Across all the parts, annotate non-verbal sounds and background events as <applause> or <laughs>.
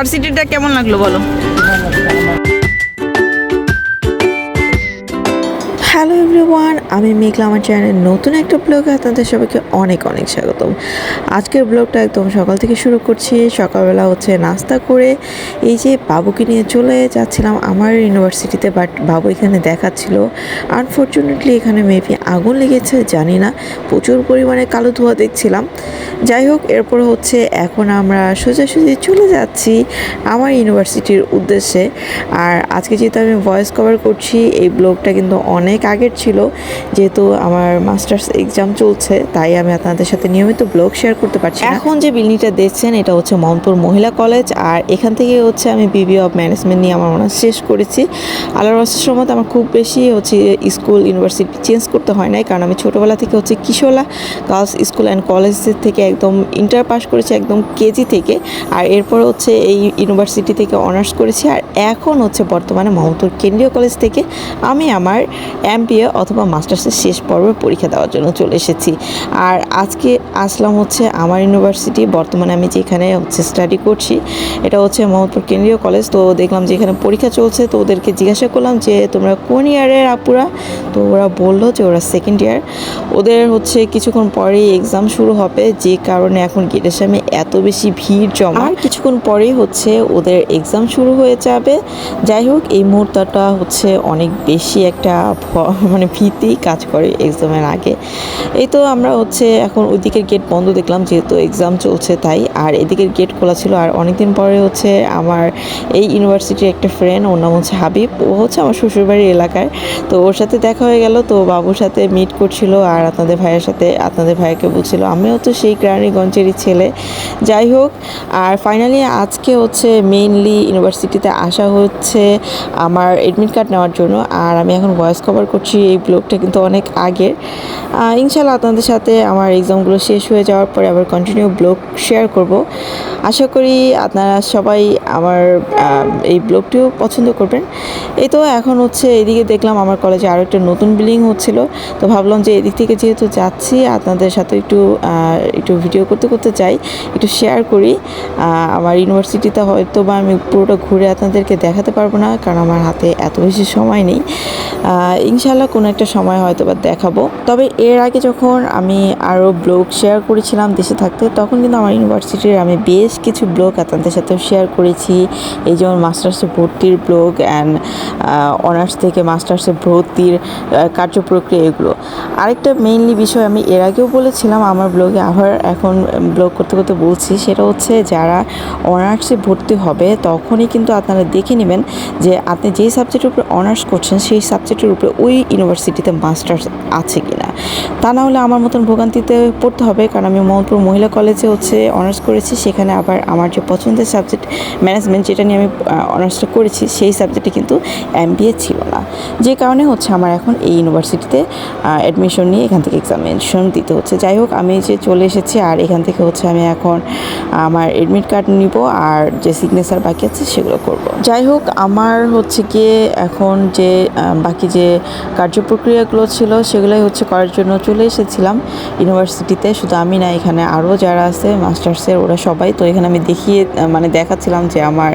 ভার্সিটিটা কেমন লাগল বলো? হ্যালো এভরিওয়ান আমি মেঘলা আমার চ্যানেলের নতুন একটা ব্লগে আপনাদের সবাইকে অনেক অনেক স্বাগতম। আজকের ব্লগটা একদম সকাল থেকে শুরু করছি। সকালবেলা হচ্ছে নাস্তা করে এই যে বাবুকে নিয়ে চলে যাচ্ছিলাম আমার ইউনিভার্সিটিতে, বাট বাবু এখানে দেখাচ্ছিল। আনফর্চুনেটলি এখানে মেবি আগুন লেগেছে, জানি না। প্রচুর পরিমাণে কালো ধোঁয়া দেখছিলাম। যাই হোক, এরপর হচ্ছে এখন আমরা সোজাসুজি চলে যাচ্ছি আমার ইউনিভার্সিটির উদ্দেশ্যে। আর আজকে যেহেতু আমি ভয়েস কভার করছি, এই ব্লগটা কিন্তু অনেক আগের ছিল। যেহেতু আমার মাস্টার্স এক্সাম চলছে, তাই আমি আপনাদের সাথে নিয়মিত ব্লগ শেয়ার করতে পারছি এখন যে বিল্ডিংটা দেখছেন, এটা হচ্ছে মোহনপুর মহিলা কলেজ, আর এখান থেকে হচ্ছে আমি বিবি অফ ম্যানেজমেন্ট নিয়ে আমার অনার্স শেষ করেছি। আল্লাহর রসের সময় আমার খুব বেশি হচ্ছে স্কুল ইউনিভার্সিটি চেঞ্জ করতে হয় নাই, কারণ আমি ছোটোবেলা থেকে হচ্ছে Kishola girls school and college থেকে একদম ইন্টার পাস করেছি একদম কেজি থেকে, আর এরপর হচ্ছে এই ইউনিভার্সিটি থেকে অনার্স করেছি, আর এখন হচ্ছে বর্তমানে মোহাম্মদপুর কেন্দ্রীয় কলেজ থেকে আমি আমার এমপিএ অথবা মাস্টার্সের শেষ পর্বের পরীক্ষা দেওয়ার জন্য চলে এসেছি। আর আজকে আসলাম হচ্ছে আমার ইউনিভার্সিটি, বর্তমানে আমি যেখানে হচ্ছে স্টাডি করছি, এটা হচ্ছে মোহাম্মদপুর কেন্দ্রীয় কলেজ তো দেখলাম যে এখানে পরীক্ষা চলছে, তো ওদেরকে জিজ্ঞাসা করলাম যে, তোমরা কোন ইয়ারের আপুরা? তো ওরা বলল যে, ওরা সেকেন্ড ইয়ার ওদের হচ্ছে কিছুক্ষণ পরেই এক্সাম শুরু হবে, যে কারণে এখন গেটের সামনে এত বেশি ভিড় জমা। আর কিছুক্ষণ পরেই হচ্ছে ওদের এক্সাম শুরু হয়ে যাবে। যাই হোক, এই মুহূর্তটা হচ্ছে অনেক বেশি একটা মানে ভীতি কাজ করে এক্সামের আগে। এই তো আমরা হচ্ছে এখন ওইদিকের গেট বন্ধ দেখলাম, যেহেতু এক্সাম চলছে তাই। আর এদিকের গেট খোলা ছিল আর অনেকদিন পরে হচ্ছে আমার এই ইউনিভার্সিটির একটা ফ্রেন্ড ওর নাম হচ্ছে হাবিব। ও হচ্ছে আমার শ্বশুরবাড়ির এলাকার তো ওর সাথে দেখা হয়ে গেল, তো বাবুর সাথে মিট করছিল আর আপনাদের ভাইয়ের সাথে আপনাদের ভাইকে বলছিল। আমিও তো সেই গ্রানীগঞ্জেরই ছেলে। যাই হোক, আর ফাইনালি আজকে হচ্ছে মেইনলি ইউনিভার্সিটিতে আসা হচ্ছে আমার এডমিট কার্ড নেওয়ার জন্য। আর আমি এখন ভয়েস কভার করছি এই ব্লগটা কিন্তু অনেক আগের ইনশাল্লাহ আপনাদের সাথে আমার এক্সামগুলো শেষ হয়ে যাওয়ার পরে আবার কন্টিনিউ ব্লগ শেয়ার করব। আশা করি আপনারা সবাই আমার এই ব্লগটিও পছন্দ করবেন। এই তো এখন হচ্ছে এদিকে দেখলাম আমার কলেজে আরও একটা নতুন বিল্ডিং হচ্ছিল। তো ভাবলাম যে এদিক থেকে যেহেতু যাচ্ছি, আপনাদের সাথে একটু একটু ভিডিও করতে করতে যাই, একটু শেয়ার করি। আমার ইউনিভার্সিটিতে হয়তো বা আমি পুরোটা ঘুরে আপনাদেরকে দেখাতে পারব না, কারণ আমার হাতে এত বেশি সময় নেই। ইনশাল্লাহ কোনো একটা সময় হয়তো বা দেখাবো। তবে এর আগে যখন আমি আরও ব্লগ শেয়ার করেছিলাম দেশে থাকতে, তখন কিন্তু আমার ইউনিভার্সিটির আমি বেশ কিছু ব্লগ আপনাদের সাথেও শেয়ার করেছি। এই যেমন মাস্টার্সে ভর্তির ব্লগ অ্যান্ড অনার্স থেকে মাস্টার্সে ভর্তির কার্যপ্রক্রিয়া এগুলো। আরেকটা মেইনলি বিষয় আমি এর আগেও বলেছিলাম আমার ব্লগে, আবার এখন ব্লগ করতে করতে বলছি, সেটা হচ্ছে যারা অনার্সে ভর্তি হবে, তখনই কিন্তু আপনারা দেখে নেবেন যে আপনি যেই সাবজেক্টের উপরে অনার্স করছেন, সেই সাবজেক্টের উপরে ওই ইউনিভার্সিটিতে মাস্টার্স আছে কি না তা না হলে আমার মতন ভোগান্তিতে পড়তে হবে, কারণ আমি মোহাম্মদপুর মহিলা কলেজে হচ্ছে অনার্স করেছি, সেখানে আবার আমার যে পছন্দের সাবজেক্ট ম্যানেজমেন্ট যেটা নিয়ে আমি অনার্সটা করেছি, সেই সাবজেক্টে কিন্তু এম ছিল না। যে কারণে হচ্ছে আমার এখন এই ইউনিভার্সিটিতে অ্যাডমিশন নিয়ে এখান থেকে এক্সামিনেশন দিতে হচ্ছে। যাই হোক, আমি যে চলে এসেছি, আর এখান থেকে হচ্ছে আমি এখন, আমার এডমিট কার্ড নিব, আর যে সিগনেচার বাকি আছে সেগুলো করব। যাই হোক, আমার হচ্ছে গিয়ে এখন যে বাকি যে কার্যপ্রক্রিয়াগুলো ছিল, সেগুলোই হচ্ছে করার জন্য চলে এসেছিলাম ইউনিভার্সিটিতে। শুধু আমি না, এখানে আরও যারা আছে, মাস্টার্সের ওরা সবাই। তো এখানে আমি দেখিয়ে মানে দেখাচ্ছিলাম যে আমার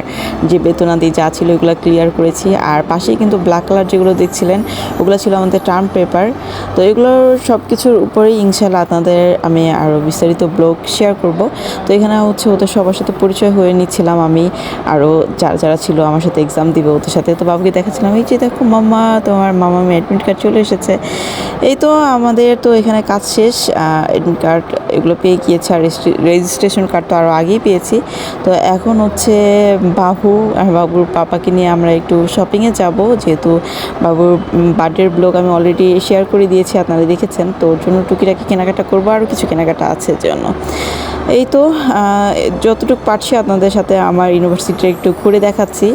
যে বেতনাদি যা ছিল, এগুলো ক্লিয়ার করেছি। আর পাশেই কিন্তু ব্ল্যাক কালার যেগুলো দেখছিলেন, ওগুলো ছিল আমাদের টার্ম পেপার তো এগুলোর সব কিছুর উপরেই ইনশাল্লাহ আপনাদের আমি আরও বিস্তারিত ব্লগ শেয়ার করব। তো এখানে হচ্ছে ওদের সবার সাথে পরিচয় হয়ে নিচ্ছিলাম আমি। আরও যারা যারা ছিল আমার সাথে এক্সাম দিবে ওদের সাথে। তো বাবুকে দেখাচ্ছিলাম, এই যে দেখো মাম্মা, তোমার মামা আমি অ্যাডমিট কার্ড চলে এসেছে। এই তো আমাদের তো এখানে কাজ শেষ এডমিট কার্ড এগুলো পেয়ে গিয়েছে আর রেজিস্ট্রেশন কার্ড তো আরও আগেই পেয়েছি। তো এখন হচ্ছে বাবু আর বাবুর পাপাকে নিয়ে আমরা একটু শপিংয়ে যাব। যেহেতু বাবুর বার্থডের ব্লগ আমি অলরেডি শেয়ার করে দিয়েছি, আপনারা দেখেছেন। তো ওর জন্য টুকিটাকি কেনাকাটা করব আরও কিছু কেনাকাটা আছে জন্য। এই তো যতটুকু পারছি আপনাদের সাথে আমার ইউনিভার্সিটিটা একটু ঘুরে দেখাচ্ছি।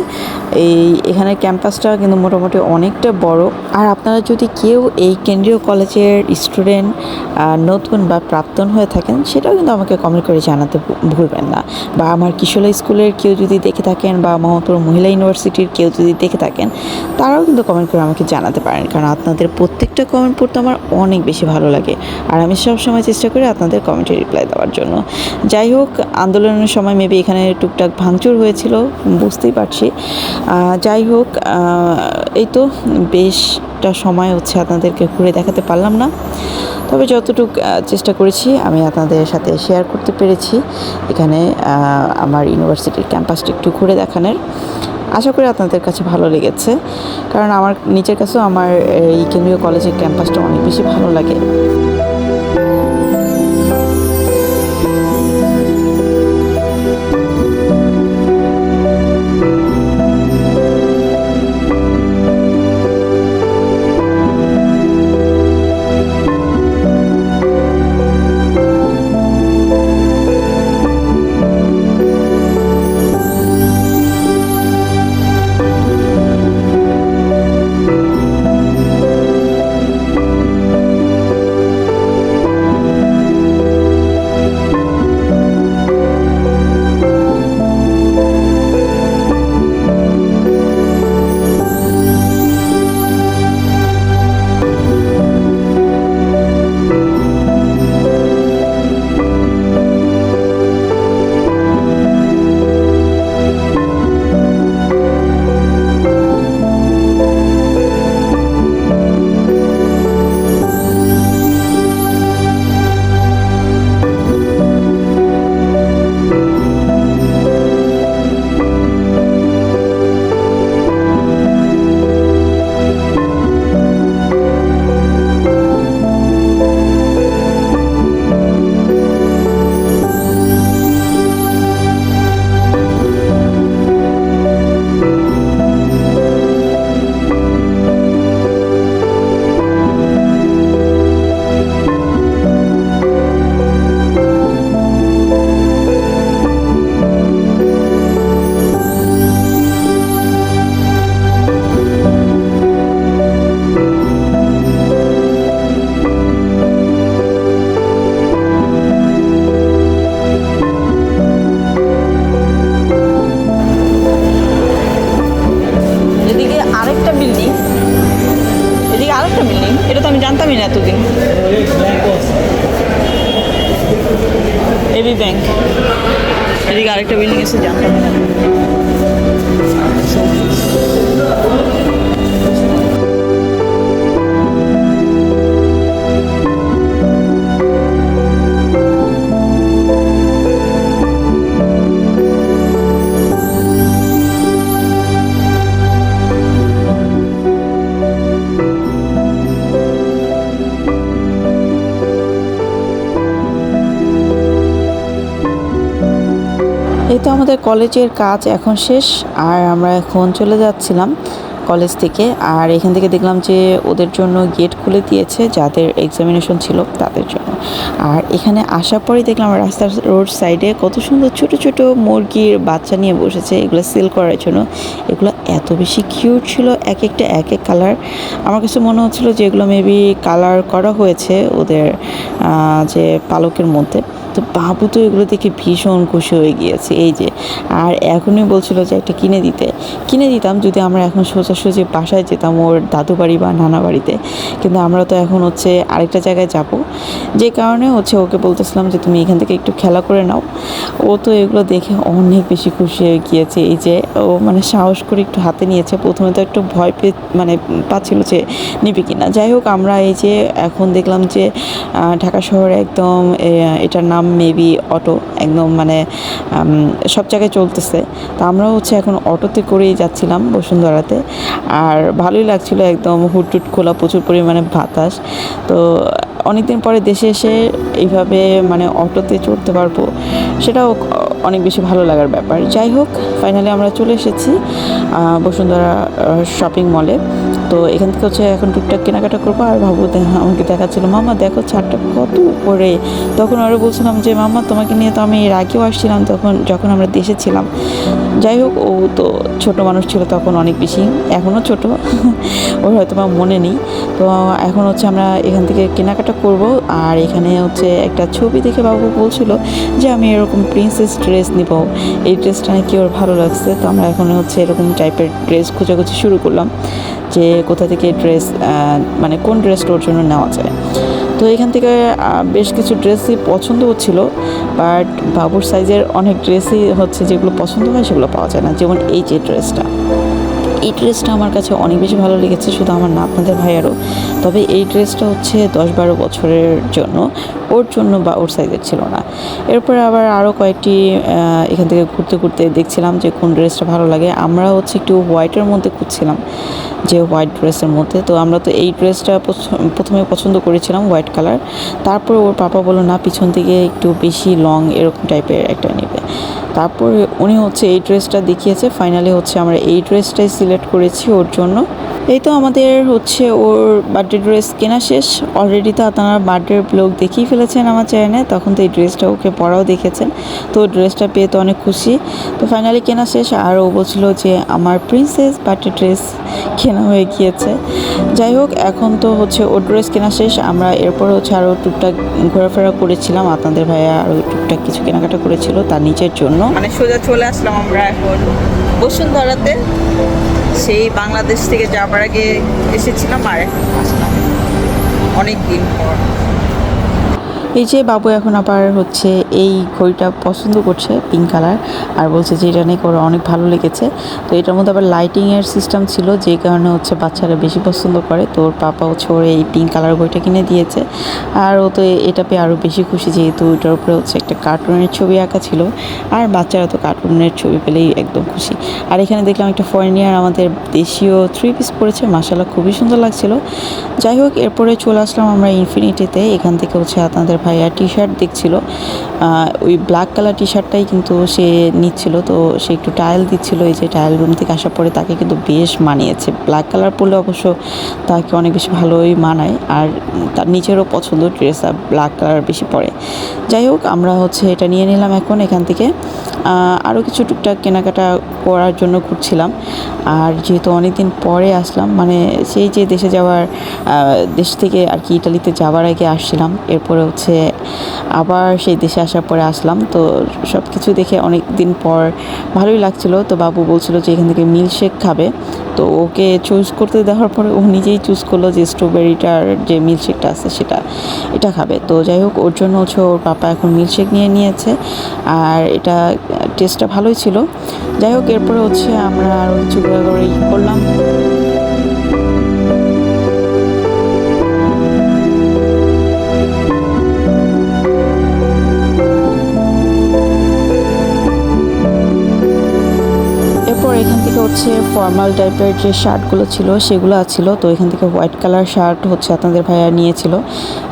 এই এখানে ক্যাম্পাসটা কিন্তু মোটামুটি অনেকটা বড়। আর আপনারা যদি কেউ এই কেন্দ্রীয় কলেজের স্টুডেন্ট নতুন বা প্রাক্তন হয়ে থাকেন, সেটাও কিন্তু আমাকে কমেন্ট করে জানাতে ভুলবেন না। বা আমার কিশোলা স্কুলের কেউ যদি দেখে থাকেন বা মোহাম্মদপুর মহিলা ইউনিভার্সিটির কেউ যদি দেখে থাকেন, তারাও কিন্তু কমেন্ট করে আমাকে জানাতে পারেন। কারণ আপনাদের প্রত্যেকটা কমেন্ট পড়তে আমার অনেক বেশি ভালো লাগে। আর আমি সব সময় চেষ্টা করি আপনাদের কমেন্টে রিপ্লাই দেওয়ার জন্য। যাই হোক, আন্দোলনের সময় মেবি এখানে টুকটাক ভাঙচুর হয়েছিল, বুঝতেই পারছি। যাই হোক এই তো বেশটা সময় হচ্ছে আপনাদেরকে ঘুরে দেখাতে পারলাম না। তবে যতটুকু চেষ্টা করেছি, আমি আপনাদের সাথে শেয়ার করতে পেরেছি। এখানে আমার ইউনিভার্সিটির ক্যাম্পাসটা একটু ঘুরে দেখানোর। আশা করি আপনাদের কাছে ভালো লেগেছে। কারণ আমার, নিজের কাছেও আমার এই কেন্দ্রীয় কলেজের ক্যাম্পাসটা অনেক বেশি ভালো লাগে। এদিকে আরেকটা বিল্ডিং এসে জানতাম এই তো আমাদের কলেজের কাজ এখন শেষ, আর আমরা এখন চলে যাচ্ছিলাম কলেজ থেকে, আর এখান থেকে দেখলাম যে ওদের জন্য গেট খুলে দিয়েছে, যাদের এক্সামিনেশন ছিল তাদের জন্য। আর এখানে আসার পরেই দেখলাম রাস্তার রোড সাইডে কত সুন্দর ছোট ছোট মুরগির বাচ্চা নিয়ে বসেছে, এগুলো সেল করার জন্য। এগুলো এত বেশি কিউট ছিল, এক একটা, এক এক কালার আমার কাছে মনে হচ্ছিল যে এগুলো মেবি কালার করা হয়েছে ওদের যে পালকের মধ্যে। তো বাবু তো এগুলো দেখে ভীষণ খুশি হয়ে গিয়েছে। এই যে, আর এখনই বলছিল যে একটা কিনে দিতে। কিনে দিতাম যদি আমরা এখন সোজাসুজি বাসায় যেতাম ওর দাদু বাড়ি বা নানা বাড়িতে কিন্তু আমরা তো এখন হচ্ছে আরেকটা জায়গায় যাব। যে কারণে হচ্ছে ওকে বলতেছিলাম যে তুমি এখান থেকে একটু খেলা করে নাও। ও তো এগুলো দেখে অনেক বেশি খুশি হয়ে গিয়েছে। এই যে ও মানে সাহস করে একটু হাতে নিয়েছে। প্রথমে তো একটু ভয় পেয়ে মানে পাচ্ছিল যে নিবে কিনা। যাই হোক, আমরা এই যে এখন দেখলাম যে ঢাকা শহরে একদম এটার নাম মেবি অটো একদম মানে সব জায়গায় চলতেছে। তো আমরাও হচ্ছে এখন অটোতে করেই যাচ্ছিলাম বসুন্ধরাতে। আর ভালোই লাগছিল একদম হুটটুট খোলা প্রচুর পরিমাণে বাতাস। তো অনেকদিন পরে দেশে এসে এইভাবে মানে অটোতে চড়তে পারব, সেটাও অনেক বেশি ভালো লাগার ব্যাপার। যাই হোক ফাইনালি আমরা চলে এসেছি বসুন্ধরা শপিং মলে তো এখান থেকে হচ্ছে এখন টুকটাক কেনাকাটা করব। আর দে- আমাকে দেখাচ্ছিল, মামা, দেখো ছাড়টা কত উপরে। তখন আরও বলছিলাম যে, মামা, তোমাকে নিয়ে তো আমি এর আগেও আসছিলাম তখন যখন আমরা দেশে ছিলাম। যাই হোক, ও তো ছোট মানুষ ছিল তখন অনেক বেশি এখনও ছোট। <laughs> ওর হয়তো বা মনে নেই। তো এখন হচ্ছে আমরা এখান থেকে কেনাকাটা করব। আর এখানে হচ্ছে একটা ছবি দেখে বাবু বলছিল যে, আমি এরকম প্রিন্সেস ড্রেস নিব। এই ড্রেসটা নাকি ওর ভালো লাগছে। তো আমরা এখন হচ্ছে এরকম টাইপের ড্রেস খোঁজাখুঁজি শুরু করলাম যে কোথা থেকে ড্রেস মানে কোন ড্রেসটা ওর জন্য নেওয়া যায়। তো এখান থেকে বেশ কিছু ড্রেসই পছন্দ হচ্ছিল বাট বাবুর সাইজের অনেক ড্রেসই হচ্ছে যেগুলো পছন্দ হয় সেগুলো পাওয়া যায় না। যেমন এই যে ড্রেসটা এই ড্রেসটা আমার কাছে অনেক বেশি ভালো লেগেছে, শুধু আমার না, আপনাদের ভাইয়ারও। তবে এই ড্রেসটা হচ্ছে দশ বারো বছরের জন্য। ওর জন্য বা ওর সাইজের ছিল না। এরপরে আবার আরও কয়েকটি এখান থেকে ঘুরতে ঘুরতে দেখছিলাম যে কোন ড্রেসটা ভালো লাগে। আমরা হচ্ছে একটু হোয়াইটের মধ্যে খুঁজছিলাম, যে হোয়াইট ড্রেসের মধ্যে। তো আমরা তো এই ড্রেসটা প্রথমে পছন্দ করেছিলাম হোয়াইট কালার তারপরে ওর পাপা বলল, না, পিছন থেকে একটু বেশি লং এরকম টাইপের একটা নেবে। তারপরে উনি হচ্ছে এই ড্রেসটা দেখিয়েছে। ফাইনালি হচ্ছে আমরা এই ড্রেসটাই সিলেক্ট করেছি ওর জন্য। এই তো আমাদের হচ্ছে ওর বার্থডে ড্রেস কেনা শেষ। অলরেডি তো আপনারা বার্থডের ব্লগ দেখেই ফেলেছেন আমার চ্যানেলে তখন তো এই ড্রেসটা ওকে পরাও দেখেছেন। তো ড্রেসটা পেয়ে তো অনেক খুশি। তো ফাইনালি কেনা শেষ। আর ও বলছিল যে, আমার প্রিন্সেস বার্থডে ড্রেস কেনা হয়ে গিয়েছে। যাই হোক, এখন তো হচ্ছে ওর ড্রেস কেনা শেষ। আমরা এরপর হচ্ছে আরও টুকটাক ঘোরাফেরা করেছিলাম। আপনাদের ভাইয়া আরও টুকটাক কিছু কেনাকাটা করেছিল তার নিচের জন্য। মানে সোজা চলে আসলাম আমরা এখন বসুন্ধরাতে। সেই বাংলাদেশ থেকে যাবার আগে এসেছিলাম আর এখন আসলাম। অনেক দিন পর। এই যে বাবু এখন আবার হচ্ছে এই ঘড়িটা পছন্দ করছে পিঙ্ক কালার আর বলছে যে এটা নাকি ওর অনেক ভালো লেগেছে। তো এটার মধ্যে আবার লাইটিংয়ের সিস্টেম ছিল, যে কারণে হচ্ছে বাচ্চারা বেশি পছন্দ করে। তো ওর পাপা হচ্ছে ওর এই পিঙ্ক কালার ঘড়িটা কিনে দিয়েছে। আর ও তো এটা পেয়ে আরও বেশি খুশি, যেহেতু এটার উপরে হচ্ছে একটা কার্টুনের ছবি আঁকা ছিল। আর বাচ্চারা তো কার্টুনের ছবি পেলেই একদম খুশি। আর এখানে দেখলাম একটা ফরেনিয়ার আমাদের দেশীয় থ্রি পিস পড়েছে মাসাল্লাহ খুবই সুন্দর লাগছিল। যাই হোক, এরপরে চলে আসলাম আমরা ইনফিনিটিতে এখান থেকে হচ্ছে আপনাদের ভাইয়া টি শার্ট দেখছিল ওই ব্ল্যাক কালার টি শার্টটাই কিন্তু সে নিচ্ছিল। তো সে একটু টায়াল দিচ্ছিল। এই যে টায়াল রুম থেকে আসার পরে তাকে কিন্তু বেশ মানিয়েছে। ব্ল্যাক কালার পরলে অবশ্য তাকে অনেক বেশি ভালোই মানায়। আর তার নিজেরও পছন্দ ড্রেস আর ব্ল্যাক কালার বেশি পরে। যাই হোক, আমরা হচ্ছে এটা নিয়ে নিলাম এখন এখান থেকে। আরও কিছু টুকটাক কেনাকাটা করার জন্য ঘুরছিলাম। আর যেহেতু অনেক দিন পরে আসলাম মানে সেই যে দেশে যাওয়ার দেশ থেকে আর কি ইটালিতে যাওয়ার আগে আসছিলাম। এরপরে হচ্ছে আবার সেই দেশে আসার পরে আসলাম। তো সব কিছু দেখে অনেক দিন পর ভালোই লাগছিল। তো বাবু বলছিল যে এখান থেকে মিল্কশেক খাবে। তো ওকে চুজ করতে দেওয়ার পরে ও নিজেই চুজ করল যে স্ট্রবেরিটার যে মিল্কশেকটা আছে সেটা, এটা খাবে। তো যাই হোক, ওর জন্য হচ্ছে ওর পাপা এখন মিল্কশেক নিয়ে নিয়েছে। আর এটা টেস্টটা ভালোই ছিল। যাই হোক, এরপরে হচ্ছে আমরা আরও কিছু করলাম। হচ্ছে ফর্মাল টাইপের যে শার্টগুলো ছিল, সেগুলো ছিল তো এখান থেকে হোয়াইট কালার শার্ট হচ্ছে আপনাদের ভাইয়া নিয়েছিল।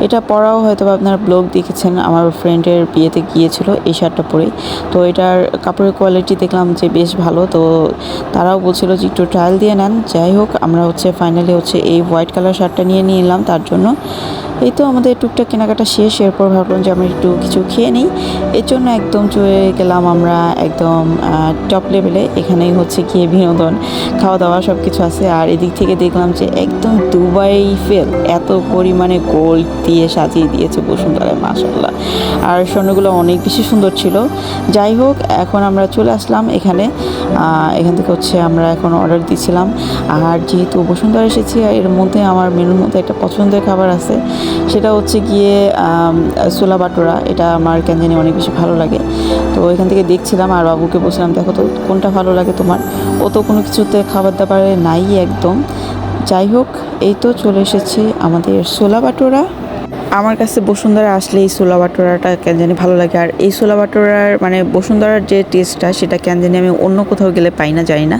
এটা পরাও হয়তো আপনারা ব্লগ দেখেছেন, আমার ফ্রেন্ডের বিয়েতে গিয়েছিল এই শার্টটা পরেই তো এটার কাপড়ের কোয়ালিটি দেখলাম যে বেশ ভালো, তো তারাও বলছিল যে একটু ট্রায়াল দিয়ে নেন। যাই হোক, আমরা হচ্ছে ফাইনালি হচ্ছে এই হোয়াইট কালার শার্টটা নিয়ে নিলাম তার জন্য। এই তো আমাদের টুকটাক কেনাকাটা শেষ, এরপর ভাবলাম যে আমরা একটু কিছু খেয়ে নিই। এর জন্য একদম চলে গেলাম আমরা একদম টপ লেভেলে এখানেই হচ্ছে গিয়ে বিনোদন খাওয়া দাওয়া সব কিছু আছে। আর এদিক থেকে দেখলাম যে একদম দুবাই ফেল। এত পরিমাণে গোল্ড দিয়ে সাজিয়ে দিয়েছে বসুন্ধরায় মাসাল্লাহ আর স্বর্ণগুলো অনেক বেশি সুন্দর ছিল। যাই হোক, এখন আমরা চলে আসলাম এখানে। এখান থেকে হচ্ছে আমরা এখন অর্ডার দিয়েছিলাম আর যেহেতু বসুন্ধরা এসেছি এর মধ্যে আমার মেনুর মধ্যে একটা পছন্দের খাবার আছে। সেটা হচ্ছে গিয়ে সোলা বাটোরা। এটা আমার কেন জানি অনেক বেশি ভালো লাগে। তো ওইখান থেকে দেখছিলাম আর বাবুকে বলছিলাম, দেখো তো কোনটা ভালো লাগে তোমার? ও তো কোনো কিছুতে খাবার দাবারে নাই একদম। যাই হোক, এই তো চলে এসেছি আমাদের ছোলা বাটোরা আমার কাছে বসুন্ধরা আসলে এই ছোলা বাটোরাটা কেন জানি ভালো লাগে। আর এই ছোলা বাটোরার মানে বসুন্ধরার যে টেস্টটা সেটা কেন জানি আমি অন্য কোথাও গেলে পাই না, জানি না।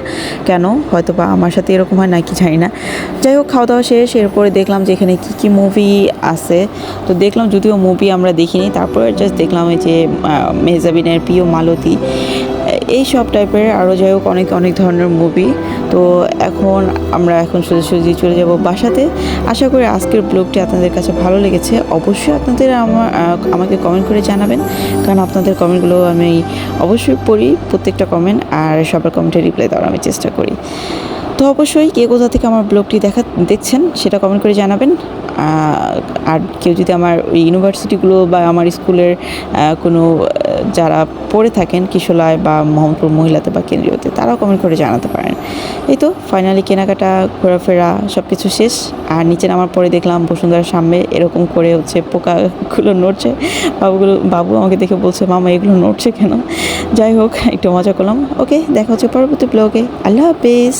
কেন? হয়তো বা আমার সাথে এরকম হয় নাকি জানি না। যাই হোক, খাওয়া দাওয়া শেষ, এরপরে দেখলাম যে এখানে কী কী মুভি আছে। তো দেখলাম যদিও মুভি আমরা দেখিনি, তারপরে জাস্ট দেখলাম এই যে মেহজাবিনের প্রিয় মালতী। এই সব টাইপের আরও যাই হোক, অনেক অনেক ধরনের মুভি তো এখন আমরা এখন সোজা সোজাসুজি চলে যাব বাসাতে। আশা করি আজকের ব্লগটি আপনাদের কাছে ভালো লেগেছে। অবশ্যই আপনাদের আমার আমাকে কমেন্ট করে জানাবেন। কারণ আপনাদের কমেন্টগুলো আমি অবশ্যই পড়ি, প্রত্যেকটা কমেন্ট আর সবার কমেন্টে রিপ্লাই দেওয়ার আমি চেষ্টা করি। তো অবশ্যই কে কোথা থেকে আমার ব্লগটি দেখা, দেখছেন সেটা কমেন্ট করে জানাবেন। আর কেউ যদি আমার ইউনিভার্সিটিগুলো বা আমার স্কুলের কোনো যারা পড়ে থাকেন কিশোলায় বা মোহাম্মদপুর মহিলাতে বা কেন্দ্রীয়তে তারাও কমেন্ট করে জানাতে পারেন। এই তো ফাইনালি কেনাকাটা, ঘোরাফেরা সব কিছু শেষ। আর নিচে নামার পরে দেখলাম বসুন্ধরার সামনে এরকম করে হচ্ছে পোকাগুলো নড়ছে। বাবুগুলো, বাবু আমাকে দেখে বলছে, মামা, এগুলো নড়ছে কেন? যাই হোক, একটু মজা করলাম। ওকে দেখা হচ্ছে পরবর্তী ব্লগে আল্লাহ হাফেজ।